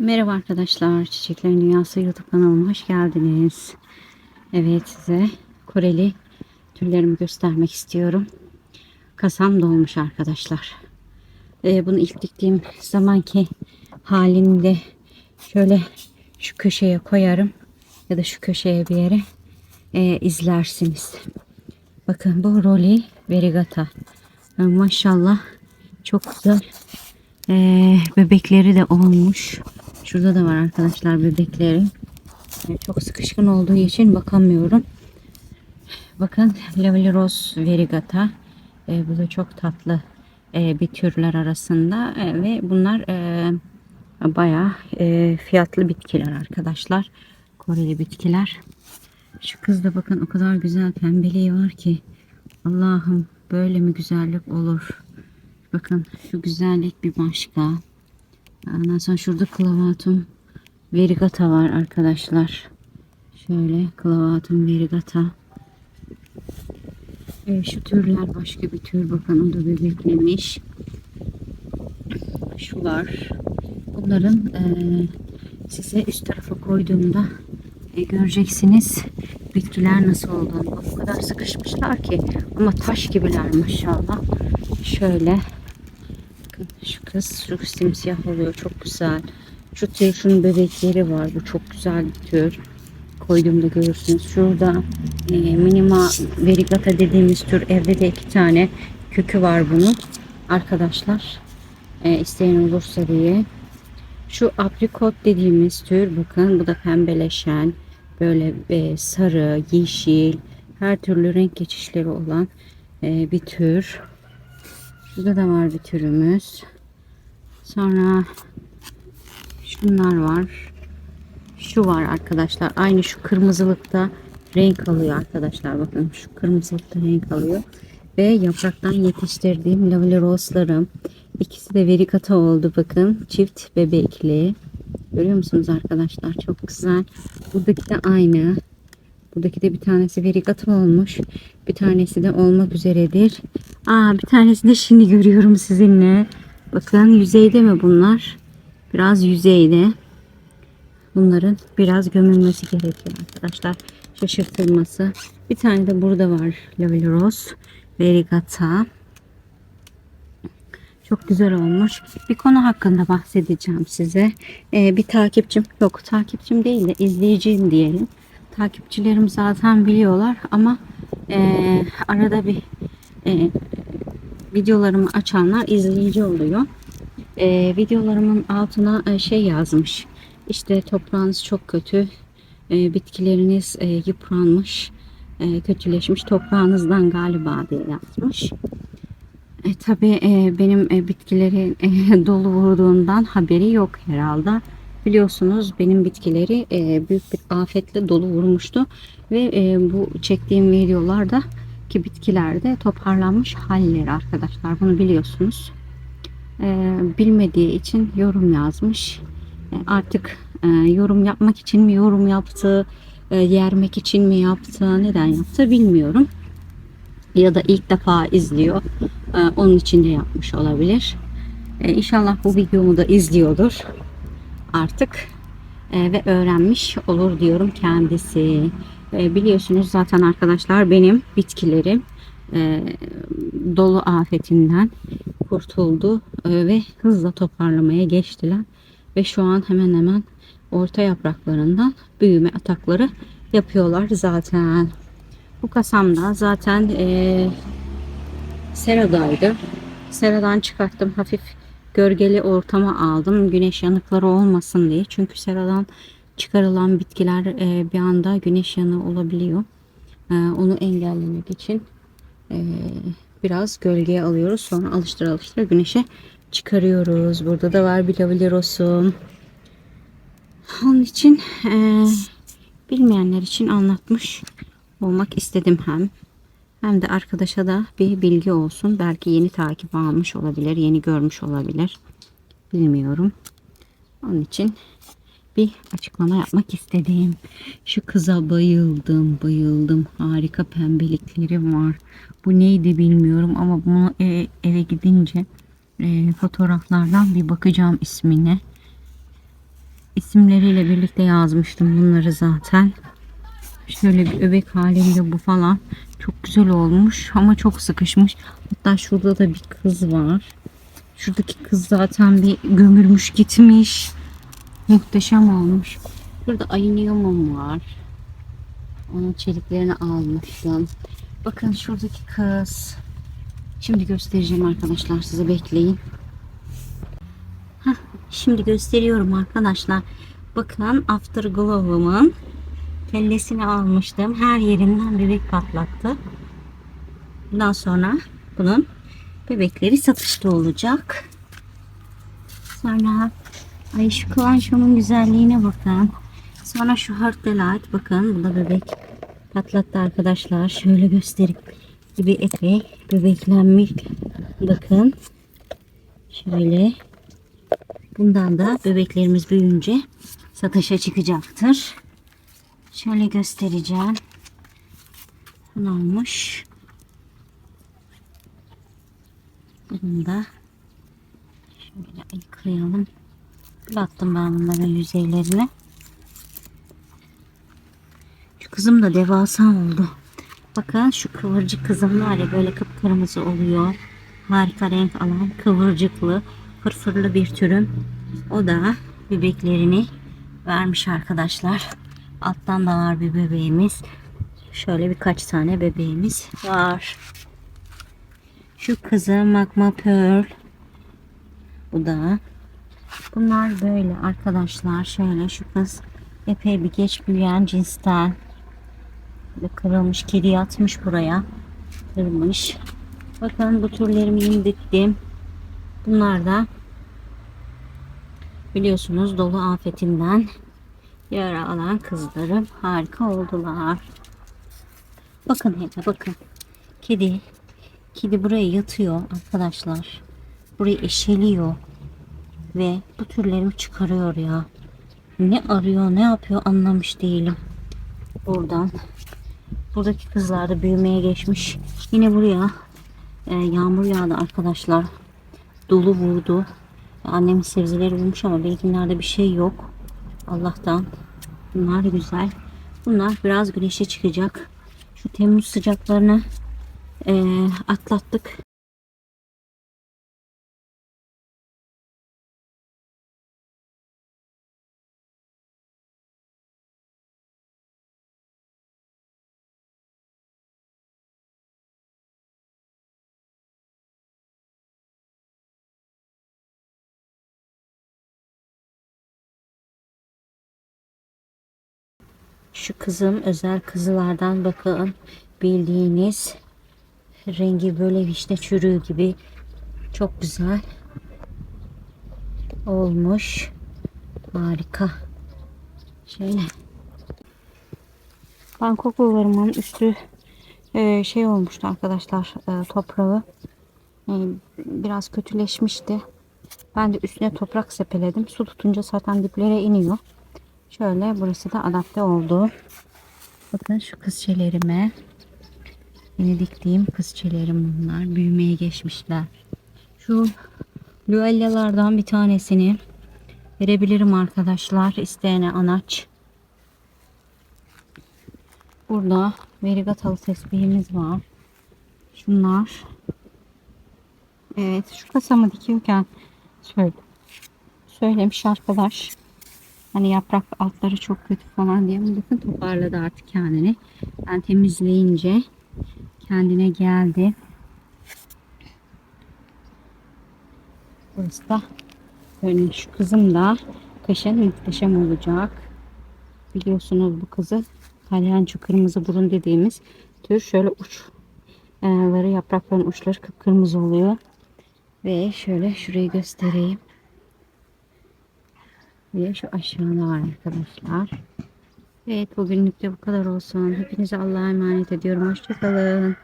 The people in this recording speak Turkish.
Merhaba arkadaşlar. Çiçeklerin Dünyası YouTube kanalıma hoş geldiniz. Evet size Koreli türlerimi göstermek istiyorum. Kasam dolmuş arkadaşlar. Ee, bunu ilk diktiğim zamanki halinde şöyle şu köşeye koyarım ya da şu köşeye bir yere e, izlersiniz. Bakın bu Roli Verigata. Maşallah çok güzel ee, bebekleri de olmuş. Şurada da var arkadaşlar bebekleri. Çok sıkışkın olduğu için bakamıyorum. Bakın Lavely Rose Verigata. Ee, bu da çok tatlı e, bir türler arasında E, ve bunlar e, bayağı e, fiyatlı bitkiler arkadaşlar. Koreli bitkiler. Şu kız da bakın o kadar güzel pembeliği var ki. Allah'ım böyle mi güzellik olur? Bakın şu güzellik bir başka. Ondan sonra şurada klavatum verigata var arkadaşlar. Şöyle klavatum verigata. Evet, şu türler başka bir tür. Bakın o da bebeklemiş. Şu var. Bunların e, size üst tarafa koyduğumda e, göreceksiniz bitkiler nasıl olduğunu. O kadar sıkışmışlar ki ama taş gibiler maşallah. Şöyle kız şu simsiyah oluyor çok güzel. Şu tür bebekleri var. Bu çok güzel bir tür. Koyduğumda görürsünüz. Şurada e, minima verigata dediğimiz tür evde de iki tane kökü var bunun. Arkadaşlar e, isteyen olursa diye. Şu aprikot dediğimiz tür bakın bu da pembeleşen böyle e, sarı, yeşil her türlü renk geçişleri olan e, bir tür. Şurada da var bir türümüz. Sonra şunlar var. Şu var arkadaşlar. Aynı şu kırmızılıkta renk alıyor arkadaşlar. Bakın şu kırmızılıkta renk alıyor. Ve yapraktan yetiştirdiğim lavely rose'larım. İkisi de verikata oldu bakın. Çift bebekli. Görüyor musunuz arkadaşlar? Çok güzel. Buradaki de aynı. Buradaki de bir tanesi verigata olmuş. Bir tanesi de olmak üzeredir. Aa bir tanesi de şimdi görüyorum sizinle. Bakın yüzeyde mi bunlar? Biraz yüzeyde. Bunların biraz gömülmesi gerekiyor arkadaşlar. Şaşırtılması. Bir tane de burada var Lavely Rose. Verigata. Çok güzel olmuş. Bir konu hakkında bahsedeceğim size. Ee, bir takipçim, yok takipçim değil de izleyicim diyelim. Takipçilerim zaten biliyorlar ama e, arada bir e, videolarımı açanlar izleyici oluyor. E, videolarımın altına e, şey yazmış. İşte toprağınız çok kötü, e, bitkileriniz e, yıpranmış, e, kötüleşmiş, toprağınızdan galiba diye yazmış. E, tabii e, benim e, bitkileri e, dolu vurduğundan haberi yok herhalde. Biliyorsunuz benim bitkileri e, büyük bir afetle dolu vurmuştu ve e, bu çektiğim videolarda ki bitkilerde toparlanmış halleri arkadaşlar bunu biliyorsunuz. E, bilmediği için yorum yazmış. E, artık e, yorum yapmak için mi yorum yaptı, e, yermek için mi yaptı, neden yaptı bilmiyorum ya da ilk defa izliyor. Ee, onun için de yapmış olabilir. Ee, İnşallah bu videomu da izliyordur artık Ee, ve öğrenmiş olur diyorum kendisi. Ee, biliyorsunuz zaten arkadaşlar benim bitkilerim e, dolu afetinden kurtuldu e, ve hızla toparlamaya geçtiler ve şu an hemen hemen orta yapraklarından büyüme atakları yapıyorlar zaten. Bu kasamda zaten e, seradaydı. Seradan çıkarttım. Hafif gölgeli ortama aldım. Güneş yanıkları olmasın diye. Çünkü seradan çıkarılan bitkiler e, bir anda güneş yanığı olabiliyor. E, onu engellemek için e, biraz gölgeye alıyoruz. Sonra alıştır alıştır güneşe çıkarıyoruz. Burada da var bir lavilirosum. Onun için e, bilmeyenler için anlatmış olmak istedim hem. Hem de arkadaşa da bir bilgi olsun. Belki yeni takip almış olabilir, yeni görmüş olabilir. Bilmiyorum. Onun için bir açıklama yapmak istedim. Şu kıza bayıldım, bayıldım. Harika pembelikleri var. Bu neydi bilmiyorum ama bunu eve, eve gidince e, fotoğraflardan bir bakacağım ismine. isimleriyle birlikte yazmıştım bunları zaten. Şöyle bir öbek halinde bu falan. Çok güzel olmuş ama çok sıkışmış. Hatta şurada da bir kız var. Şuradaki kız zaten bir gömülmüş gitmiş. Muhteşem olmuş. Burada ayıniyumum var. Onun çeliklerini almıştım. Bakın şuradaki kız. Şimdi göstereceğim arkadaşlar size bekleyin. Heh, şimdi gösteriyorum arkadaşlar. Bakın Afterglow'umun kellesini almıştım. Her yerinden bebek patlattı. Bundan sonra bunun bebekleri satışta olacak. Sonra ay şu kıvançomun güzelliğine bakın. Sonra şu Heart Delight bakın bu da bebek patlattı arkadaşlar. Şöyle göstereyim. Gibi epey bebeklenmiş. Bakın. Şöyle. Bundan da bebeklerimiz büyüyünce satışa çıkacaktır. Şöyle göstereceğim. Bunu almış. Bunu da şöyle ayıklayalım. Attım ben bunların yüzeylerini. Şu kızım da devasa oldu. Bakın şu kıvırcık kızım var ya böyle kıpkırmızı oluyor. Harika renk alan kıvırcıklı fırfırlı bir türüm. O da bebeklerini vermiş arkadaşlar. Alttan da var bir bebeğimiz. Şöyle birkaç tane bebeğimiz var. Şu kızım Magma Pearl. Bu da. Bunlar böyle arkadaşlar. Şöyle şu kız epey bir geç büyüyen cinsten. Böyle kırılmış. Kedi yatmış buraya. Kırılmış. Bakın bu türlerimi indirttim. Bunlar da biliyorsunuz dolu afetinden yara alan kızlarım harika oldular. Bakın hele bakın. Kedi kedi buraya yatıyor arkadaşlar. Burayı eşeliyor ve bu türlerimi çıkarıyor ya. Ne arıyor, ne yapıyor anlamış değilim. Buradan. Buradaki kızlar da büyümeye geçmiş. Yine buraya e, yağmur yağdı arkadaşlar. Dolu vurdu. Annemin sebzeleri vurmuş ama benimkilerde bir şey yok. Allah'tan. Bunlar güzel. Bunlar biraz güneşe çıkacak. Şu Temmuz sıcaklarını e, atlattık. Şu kızım özel kızılardan bakın bildiğiniz rengi böyle vişne çürüğü gibi çok güzel olmuş. Harika. Şöyle. Bangkok bulvarımın üstü e, şey olmuştu arkadaşlar e, toprağı e, biraz kötüleşmişti. Ben de üstüne toprak sepeledim. Su tutunca zaten diplere iniyor. Şöyle burası da adapte oldu. Bakın şu kızçelerime yeni diktiğim kızçelerim bunlar. Büyümeye geçmişler. Şu Luellalardan bir tanesini verebilirim arkadaşlar. isteyene anaç. Burada verigatalı tesbihimiz var. Şunlar. Evet şu kasamı dikiyorken söyle, söylemiş arkadaş. Hani yaprak altları çok kötü falan diye ama bakın toparladı artık kendini. Ben temizleyince kendine geldi. Burası da böyle şu kızım da kışın muhteşem olacak. Biliyorsunuz bu kızı kalyanço kırmızı burun dediğimiz tür şöyle uçları yaprakların uçları kıpkırmızı oluyor. Ve şöyle şurayı göstereyim. Ve şu aşağıda var arkadaşlar. Evet bugünlük de bu kadar olsun. Hepinize Allah'a emanet ediyorum. Hoşçakalın.